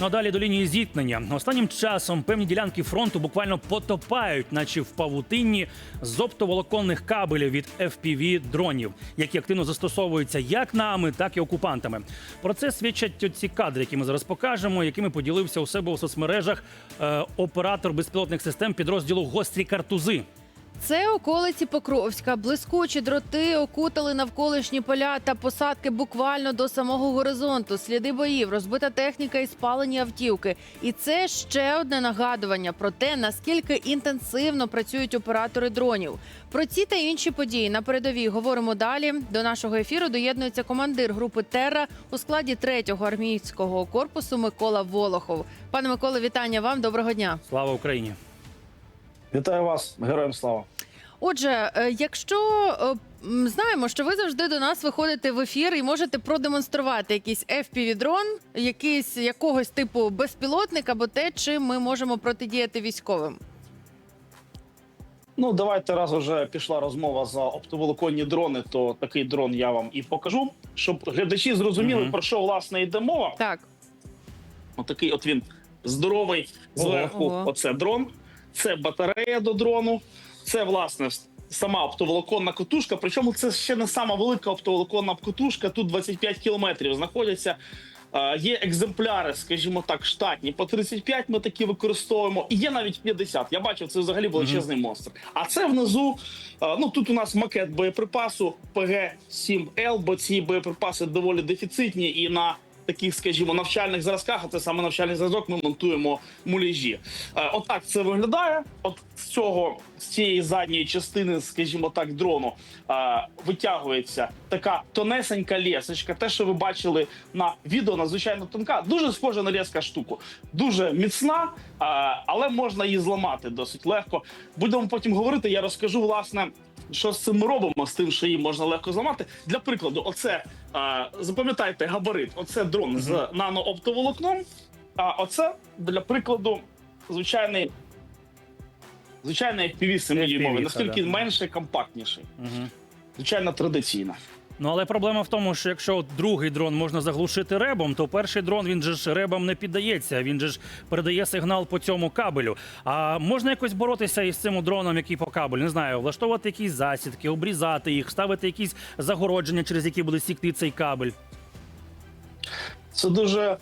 Ну а далі до лінії зіткнення. Останнім часом певні ділянки фронту буквально потопають, наче в павутинні з оптоволоконних кабелів від fpv дронів, які активно застосовуються як нами, так і окупантами. Про це свідчать ці кадри, які ми зараз покажемо, якими поділився у себе у соцмережах е, оператор безпілотних систем підрозділу Гострі картузи. Це околиці Покровська. Блискучі дроти окутали навколишні поля та посадки буквально до самого горизонту. Сліди боїв, розбита техніка і спалені автівки. І це ще одне нагадування про те, наскільки інтенсивно працюють оператори дронів. Про ці та інші події на передовій говоримо далі. До нашого ефіру доєднується командир групи Терра у складі 3-го армійського корпусу Микола Волохов. Пане Миколе, вітання вам. Доброго дня. Слава Україні! Вітаю вас, героям слава. Отже, е, якщо е, знаємо, що ви завжди до нас виходите в ефір і можете продемонструвати якийсь FPV-дрон, якийсь якогось типу безпілотник або те, чим ми можемо протидіяти військовим. Ну давайте раз уже пішла розмова за оптоволоконні дрони, то такий дрон я вам і покажу, щоб глядачі зрозуміли, Мгм. про що власне йде мова. Так, Отакий от він здоровий зверху. Оце дрон, це батарея до дрону, це власне сама оптоволоконна котушка. Причому це ще не сама велика оптоволоконна котушка. Тут 25 кілометрів знаходяться. Є екземпляри, скажімо так, штатні. По 35 ми такі використовуємо. І є навіть 50. Я бачив, це взагалі величезний монстр. А це внизу. Ну тут у нас макет боєприпасу ПГ-7Л, бо ці боєприпаси доволі дефіцитні і на таких, скажімо, навчальних зразках, а це саме навчальний зразок, ми монтуємо муляжі. Е, Отак це виглядає. От з цього з цієї задньої частини, скажімо так, дрону е, витягується така тонесенька лесочка. Те, що ви бачили на відео, надзвичайно тонка, дуже схожа на леска штуку, дуже міцна, е, але можна її зламати досить легко. Будемо потім говорити. Я розкажу власне. Що з цим ми робимо з тим, що її можна легко зламати? Для прикладу, оце запам'ятайте габарит. Оце дрон з нанооптоволокном. А оце для прикладу звичайний звичайний FPV 7 FPV, дюймовий, наскільки да. менше, компактніший. Угу. Звичайно, традиційна. Ну але проблема в тому, що якщо другий дрон можна заглушити ребом, то перший дрон він же ж ребом не піддається. Він же ж передає сигнал по цьому кабелю. А можна якось боротися із цим дроном, який по кабелю? Не знаю, влаштовувати якісь засідки, обрізати їх, ставити якісь загородження, через які буде сікти цей кабель. Це дуже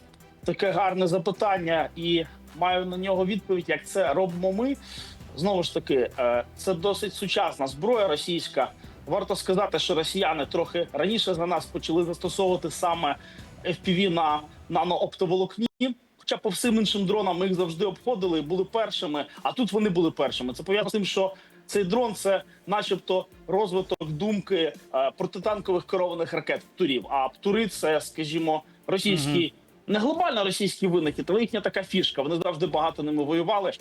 таке гарне запитання, і маю на нього відповідь, як це робимо ми. Знову ж таки, е, це досить сучасна зброя російська. Варто сказати, що росіяни трохи раніше за нас почали застосовувати саме FPV на нанооптоволокні. Хоча по всім іншим дронам ми їх завжди обходили і були першими. А тут вони були першими. Це пов'язано з тим, що цей дрон це, начебто, розвиток думки е, протитанкових керованих ракет птурів. А птури це, скажімо, російський, не глобально російський винахід, але їхня така фішка. Вони завжди багато ними воювали.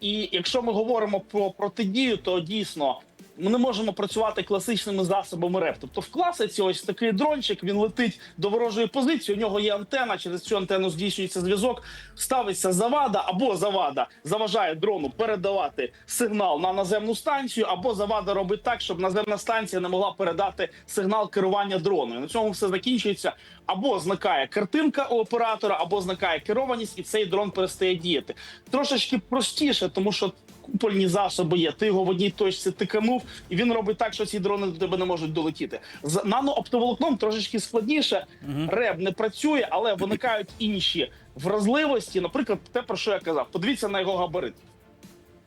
І якщо ми говоримо про протидію, то дійсно ми не можемо працювати класичними засобами РЕП. Тобто в класиці ось такий дрончик, він летить до ворожої позиції. У нього є антена. Через цю антенну здійснюється зв'язок. Ставиться завада або завада заважає дрону передавати сигнал на наземну станцію, або завада робить так, щоб наземна станція не могла передати сигнал керування дрону. І на цьому все закінчується. Або зникає картинка у оператора, або зникає керованість, і цей дрон перестає діяти. Трошечки простіше, тому що купольні засоби є. Ти його в одній точці тиканув, і він робить так, що ці дрони до тебе не можуть долетіти. З нанооптоволокном трошечки складніше. Мгм. Реб не працює, але виникають інші вразливості. Наприклад, те про що я казав. Подивіться на його габарит.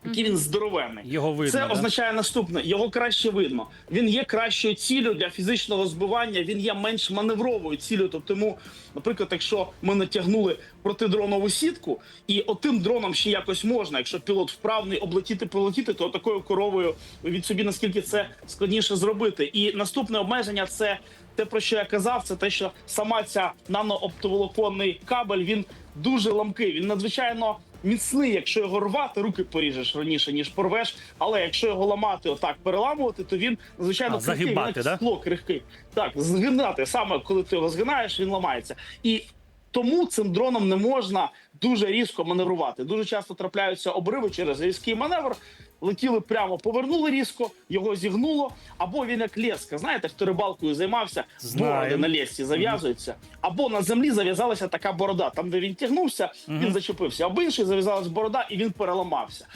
Який він здоровенний. Його видно. Це да? означає наступне: його краще видно. Він є кращою ціллю для фізичного збивання. Він є менш маневровою ціллю. Тобто, тому, наприклад, якщо ми натягнули протидронову сітку, і отим дроном ще якось можна, якщо пілот вправний облетіти, полетіти, то такою коровою від собі наскільки це складніше зробити. І наступне обмеження це. Те, про що я казав, це те, що сама ця нанооптоволоконний кабель він дуже ламкий. Він надзвичайно міцний. Якщо його рвати, руки поріжеш раніше, ніж порвеш. Але якщо його ламати, отак переламувати, то він звичайно А, крихкий, да? скло крихкий. Так, згинати саме коли ти його згинаєш, він ламається. І Тому цим дроном не можна дуже різко маневрувати. Дуже часто трапляються обриви через різкий маневр. Летіли прямо, повернули різко, його зігнуло. Або він як леска. Знаєте, хто рибалкою займався, бороди на лесці зав'язуються. Або на землі зав'язалася така борода. Там, де він тягнувся, він зачепився. Або інший зав'язалась борода, і він переламався.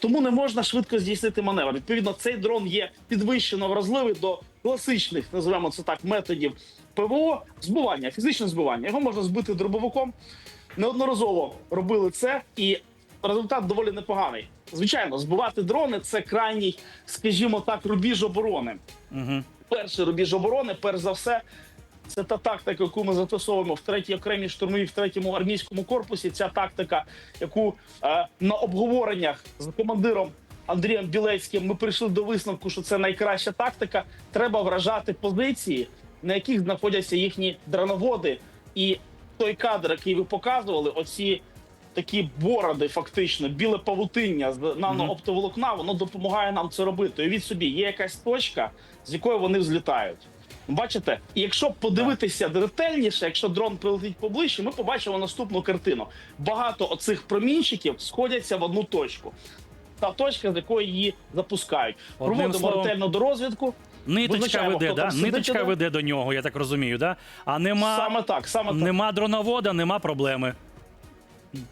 Тому не можна швидко здійснити маневр. Відповідно, цей дрон є підвищено вразливий до класичних, називаємо це так, методів ПВО збивання, фізичне збивання. Його можна збити дробовиком. Неодноразово робили це, і результат доволі непоганий. Звичайно, збивати дрони це крайній, скажімо так, рубіж оборони. Угу. Перший рубіж оборони, перш за все, це та тактика, яку ми застосовуємо в третій окремій штурмовій, в третьому армійському корпусі. Ця тактика, яку е, на обговореннях з командиром Андрієм Білецьким ми прийшли до висновку, що це найкраща тактика. Треба вражати позиції, на яких знаходяться їхні дроноводи. І той кадр, який ви показували, оці такі бороди, фактично, біле павутиння з нанооптоволокна, воно допомагає нам це робити. Уявіть собі, є якась точка, з якої вони взлітають. Бачите, і якщо подивитися ретельніше, якщо дрон прилетить поближче, ми побачимо наступну картину. Багато оцих промінчиків сходяться в одну точку. Та точка, з якої її запускають. Одним Проводимо словом, ретельну дорозвідку. Ниточка Визначаємо, веде, хто да? там сидить, Ниточка веде до нього, я так розумію, да? А нема, Саме так, саме так. нема дроновода, нема проблеми.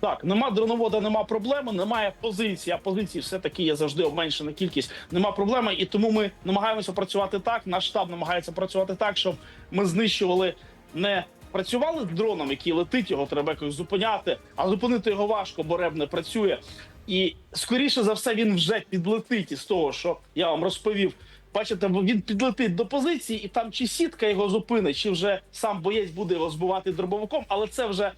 Так, нема дроновода, нема проблеми, немає позиції. А позиції все-таки є завжди обменшена кількість. Нема проблеми, і тому ми намагаємося працювати так. Наш штаб намагається працювати так, щоб ми знищували не працювали дроном, який летить, його треба якось зупиняти, а зупинити його важко, бо реб не працює. І скоріше за все він вже підлетить із того, що я вам розповів. Бачите, він підлетить до позиції, і там чи сітка його зупинить, чи вже сам боєць буде його збивати дробовиком, але це вже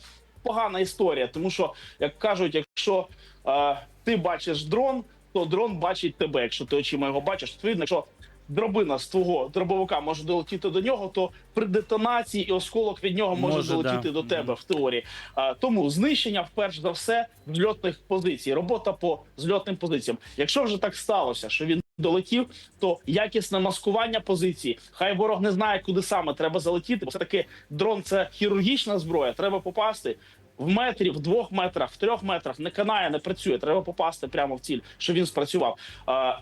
погана історія, тому що, як кажуть, якщо е, ти бачиш дрон, то дрон бачить тебе. Якщо ти очима його бачиш, то видно, що дробина з твого дробовика може долетіти до нього, то при детонації і осколок від нього може, Може, долетіти да. до тебе в теорії. Е, тому знищення, вперше за все, зльотних позицій, робота по зльотним позиціям. Якщо вже так сталося, що він долетів, то якісне маскування позиції. Хай ворог не знає, куди саме треба залетіти. Бо все таки дрон це хірургічна зброя. Треба попасти в метрі, в двох метрах, в трьох метрах. Не канає, не працює. Треба попасти прямо в ціль, щоб він спрацював. А,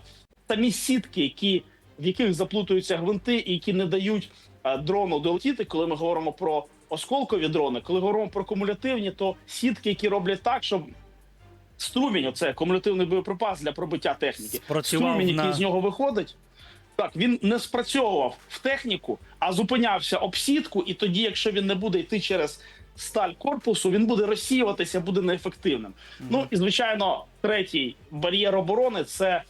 самі сітки, які в яких заплутуються гвинти, і які не дають а, дрону долетіти, коли ми говоримо про осколкові дрони, коли говоримо про кумулятивні, то сітки, які роблять так, щоб струмінь, це кумулятивний боєприпас для пробиття техніки. Спрацював Струмінь, який з нього виходить. Так, він не спрацьовував в техніку, а зупинявся об сітку, і тоді, якщо він не буде йти через сталь корпусу, він буде розсіюватися, буде неефективним. Ну і звичайно, третій бар'єр оборони це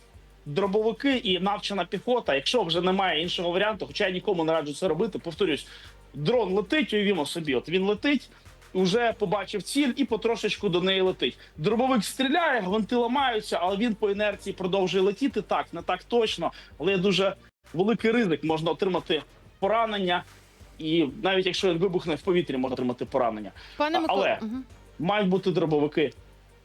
дробовики і навчена піхота. Якщо вже немає іншого варіанту, хоча я нікому не раджу це робити, повторюсь, дрон летить, уявімо собі, от він летить. Вже побачив ціль і потрошечку до неї летить. Дробовик стріляє, гвинти ламаються, але він по інерції продовжує летіти. Так, не так точно, але є дуже великий ризик. Можна отримати поранення, і навіть якщо він вибухне в повітрі, можна отримати поранення. Пане Микола, але- Мають бути дробовики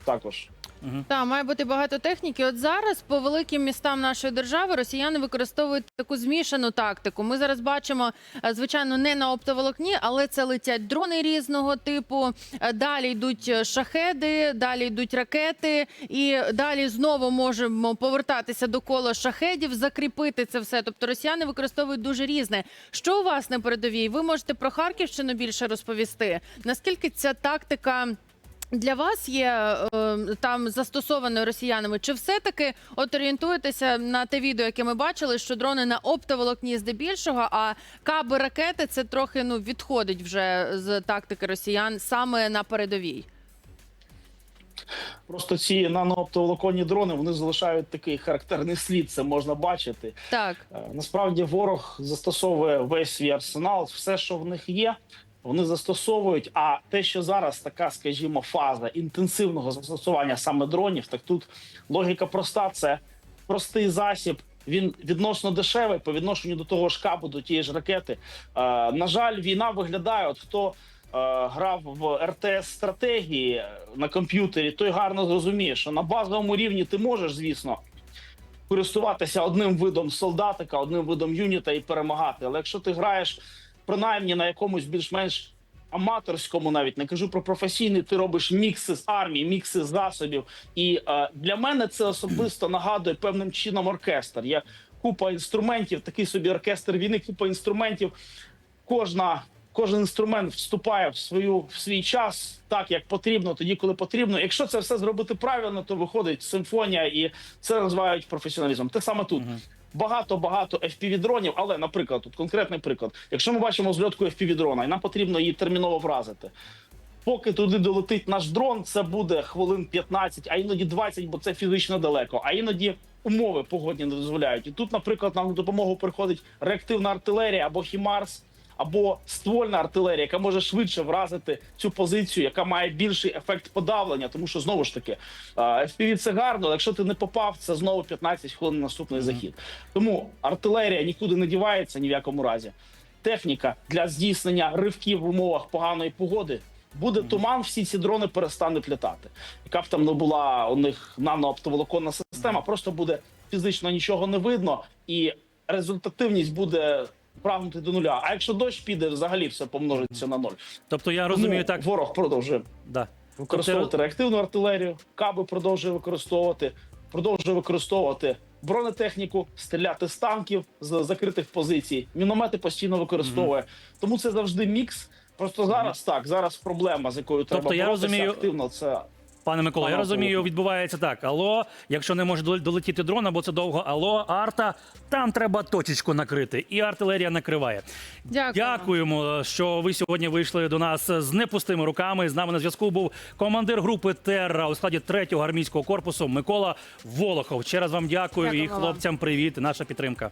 також. Угу. Так, має бути багато техніки. От зараз по великим містам нашої держави росіяни використовують таку змішану тактику. Ми зараз бачимо, е, звичайно, не на оптоволокні, але це летять дрони різного типу. е, Далі йдуть е, шахеди, далі йдуть ракети, і далі знову можемо повертатися до кола шахедів, закріпити це все. Тобто росіяни використовують дуже різне. Що у вас на передовій? Ви можете про Харківщину більше розповісти. Наскільки ця тактика? Для вас є е, там застосованою росіянами. Чи все-таки от орієнтуєтеся на те відео, яке ми бачили, що дрони на оптоволокні здебільшого, а каби ракети це трохи ну відходить вже з тактики росіян саме на передовій? Просто ці нанооптоволоконні дрони вони залишають такий характерний слід. Це можна бачити. Так, Е, Насправді ворог застосовує весь свій арсенал, все, що в них є, вони застосовують. А те, що зараз така, скажімо, фаза інтенсивного застосування саме дронів, так тут логіка проста: це простий засіб. Він відносно дешевий по відношенню до того ж кабу, до тієї ж ракети. Е, на жаль, війна виглядає. От хто е, грав в РТС стратегії на комп'ютері, той гарно зрозуміє, що на базовому рівні ти можеш, звісно, користуватися одним видом солдатика, одним видом юніта і перемагати. Але якщо ти граєш принаймні на якомусь більш-менш аматорському, навіть не кажу про професійний, ти робиш мікси з армії, мікси з засобів. І е, для мене це особисто нагадує певним чином оркестр. Є купа інструментів, такий собі оркестр війни, купа інструментів. Кожна. Кожен інструмент вступає в свою в свій час так, як потрібно, тоді, коли потрібно. Якщо це все зробити правильно, то виходить симфонія, і це називають професіоналізмом. Те саме тут багато багато fpv дронів. Але, наприклад, тут конкретний приклад. Якщо ми бачимо зльотку fpv дрона, і нам потрібно її терміново вразити. Поки туди долетить наш дрон, це буде хвилин 15, а іноді 20, бо це фізично далеко. А іноді умови погодні не дозволяють. І тут, наприклад, нам на допомогу приходить реактивна артилерія або Хімарс, або ствольна артилерія, яка може швидше вразити цю позицію, яка має більший ефект подавлення. Тому що знову ж таки FPV це гарно, але якщо ти не попав, це знову 15 хвилин на наступний захід. Тому артилерія нікуди не дівається ні в якому разі. Техніка для здійснення ривків в умовах поганої погоди. Буде туман, всі ці дрони перестануть літати. Яка б там не була у них нанооптоволоконна система, просто буде фізично нічого не видно, і результативність буде прагнути до нуля. А якщо дощ піде, взагалі все помножиться на ноль. Тобто я Тому розумію так. ворог продовжує Да. використовувати реактивну артилерію, каби продовжує використовувати, продовжує використовувати бронетехніку, стріляти з танків з закритих позицій. Міномети постійно використовує. Тому це завжди мікс. Просто зараз так, зараз проблема, з якою треба Тобто я боротися розумію- активно. Це Пане Микола, я розумію, відбувається так. Алло, якщо не може дол- долетіти дрон, або це довго, алло, арта, там треба точечку накрити, і артилерія накриває. Дякую. Дякуємо, що ви сьогодні вийшли до нас з непустими руками. З нами на зв'язку був командир групи Терра у складі 3-го армійського корпусу Микола Волохов. Ще раз вам дякую і хлопцям привіт. Наша підтримка.